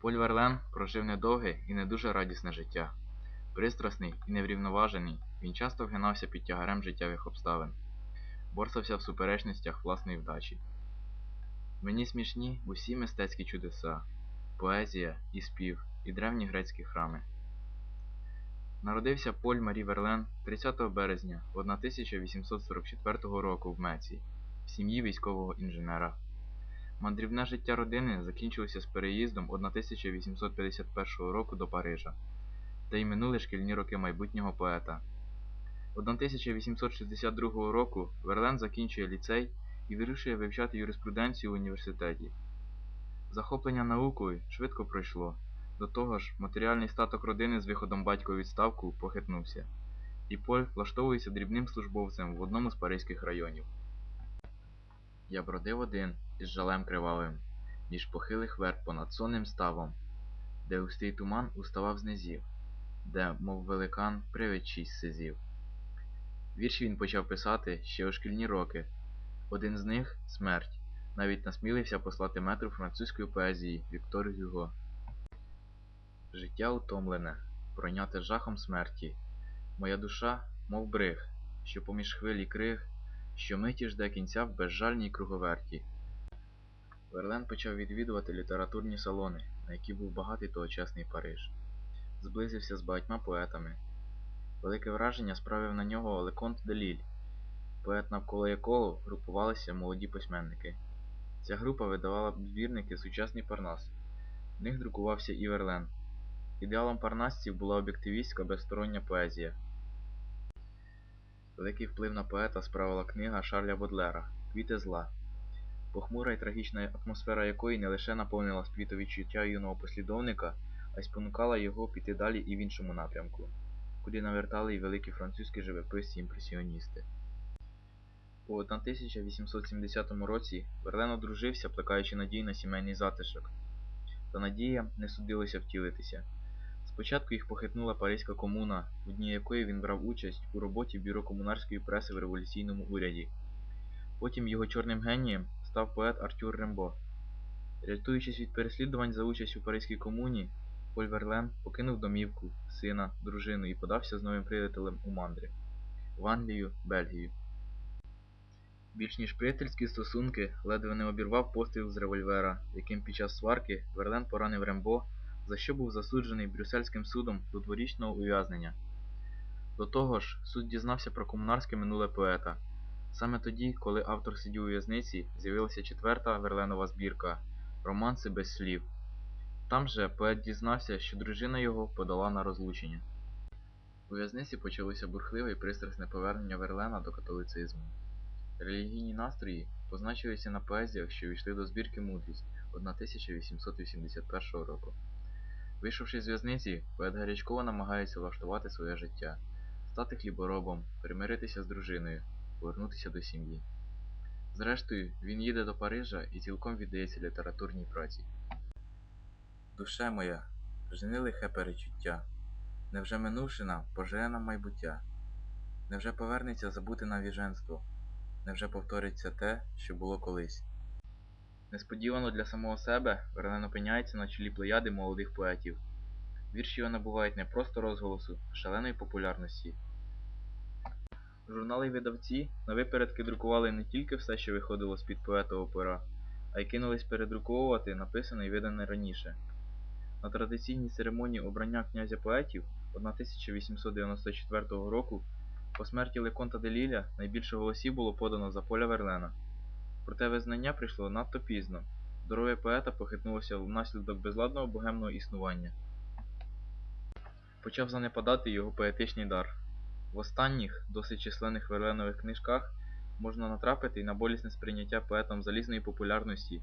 Поль Верлен прожив недовге і не дуже радісне життя. Пристрасний і неврівноважений, він часто вгинався під тягарем життєвих обставин, борсався в суперечностях власної вдачі. Мені смішні усі мистецькі чудеса, поезія і спів, і древні грецькі храми. Народився Поль Марі Верлен 30 березня 1844 року в Меці, в сім'ї військового інженера. Мандрівне життя родини закінчилося з переїздом 1851 року до Парижа, де й минули шкільні роки майбутнього поета. 1862 року Верлен закінчує ліцей і вирішує вивчати юриспруденцію в університеті. Захоплення наукою швидко пройшло. До того ж, матеріальний статок родини з виходом батька у відставку похитнувся, і Поль влаштовується дрібним службовцем в одному з паризьких районів. Я бродив один із жалем кривавим, між похилих верб понад сонним ставом, де густий туман уставав з низів, де, мов великан, привид сизів. Вірші він почав писати ще у шкільні роки. Один з них смерть, навіть насмілився послати метру французької поезії Віктор Гюго. Життя утомлене, пройняте жахом смерті. Моя душа, мов бриг, що поміж хвилі криг, що миті жде кінця в безжальній круговерті. Верлен почав відвідувати літературні салони, на які був багатий тогочасний Париж. Зблизився з багатьма поетами. Велике враження справив на нього Леконт де Ліль, поет навколо якого групувалися молоді письменники. Ця група видавала збірники Сучасний Парнас. В них друкувався і Верлен. Ідеалом парнасців була об'єктивістська безстороння поезія. Великий вплив на поета справила книга Шарля Бодлера Квіти зла, похмура і трагічна атмосфера якої не лише наповнила співвідчуття юного послідовника, а й спонукала його піти далі і в іншому напрямку, куди навертали й великі французькі живописці імпресіоністи. У 1870 році Верлен одружився, плекаючи надії на сімейний затишок. Та надія не судилося втілитися. Спочатку їх похитнула Паризька комуна, в дні якої він брав участь у роботі бюро комунарської преси в революційному уряді. Потім його чорним генієм став поет Артюр Рембо. Рятуючись від переслідувань за участь у Паризькій комуні, Поль Верлен покинув домівку, сина, дружину і подався з новим приятелем у мандри в Англію, Бельгію. Більш ніж приятельські стосунки ледве не обірвав постріл з револьвера, яким під час сварки Верлен поранив Рембо, за що був засуджений Брюссельським судом до дворічного ув'язнення. До того ж, суд дізнався про комунарське минуле поета. Саме тоді, коли автор сидів у в'язниці, з'явилася четверта Верленова збірка Романси без слів. Там же поет дізнався, що дружина його подала на розлучення. У в'язниці почалося бурхливе і пристрасне повернення Верлена до католицизму. Релігійні настрої позначилися на поезіях, що війшли до збірки Мудрість 1881 року. Вийшовши з в'язниці, поет гарячково намагається влаштувати своє життя, стати хліборобом, примиритися з дружиною, повернутися до сім'ї. Зрештою, він їде до Парижа і цілком віддається літературній праці. Душе моя, жени лихе перечуття, невже пожене нам майбуття? Невже повернеться забути навіженство? Невже повториться те, що було колись? Несподівано для самого себе Верлен опиняється на чолі плеяди молодих поетів. Вірші його набувають не просто розголосу, а шаленої популярності. Журнали й видавці на випередки друкували не тільки все, що виходило з-під поетового пера, а й кинулись передруковувати написане і видане раніше. На традиційній церемонії обрання князя поетів 1894 року по смерті Леконта де Ліля найбільше голосів було подано за поля Верлена. Проте визнання прийшло надто пізно. Здоров'я поета похитнулося внаслідок безладного богемного існування. Почав занепадати його поетичний дар. В останніх, досить численних верленових книжках можна натрапити і на болісне сприйняття поетом залізної популярності,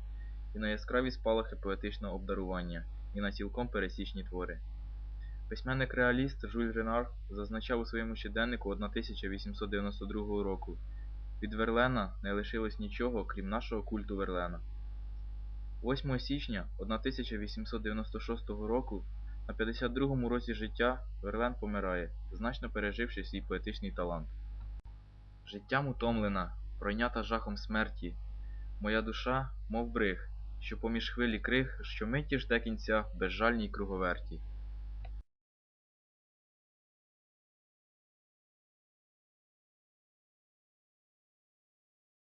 і на яскраві спалахи поетичного обдарування, і на цілком пересічні твори. Письменник реаліст Жюль Ренар зазначав у своєму щоденнику 1892 року від Верлена не лишилось нічого, крім нашого культу Верлена. 8 січня 1896 року, на 52-му році життя, Верлен помирає, значно переживши свій поетичний талант. Життям утомлена, пройнята жахом смерті, моя душа, мов бриг, що поміж хвилі криг щомиті жде кінця в безжальній круговерті.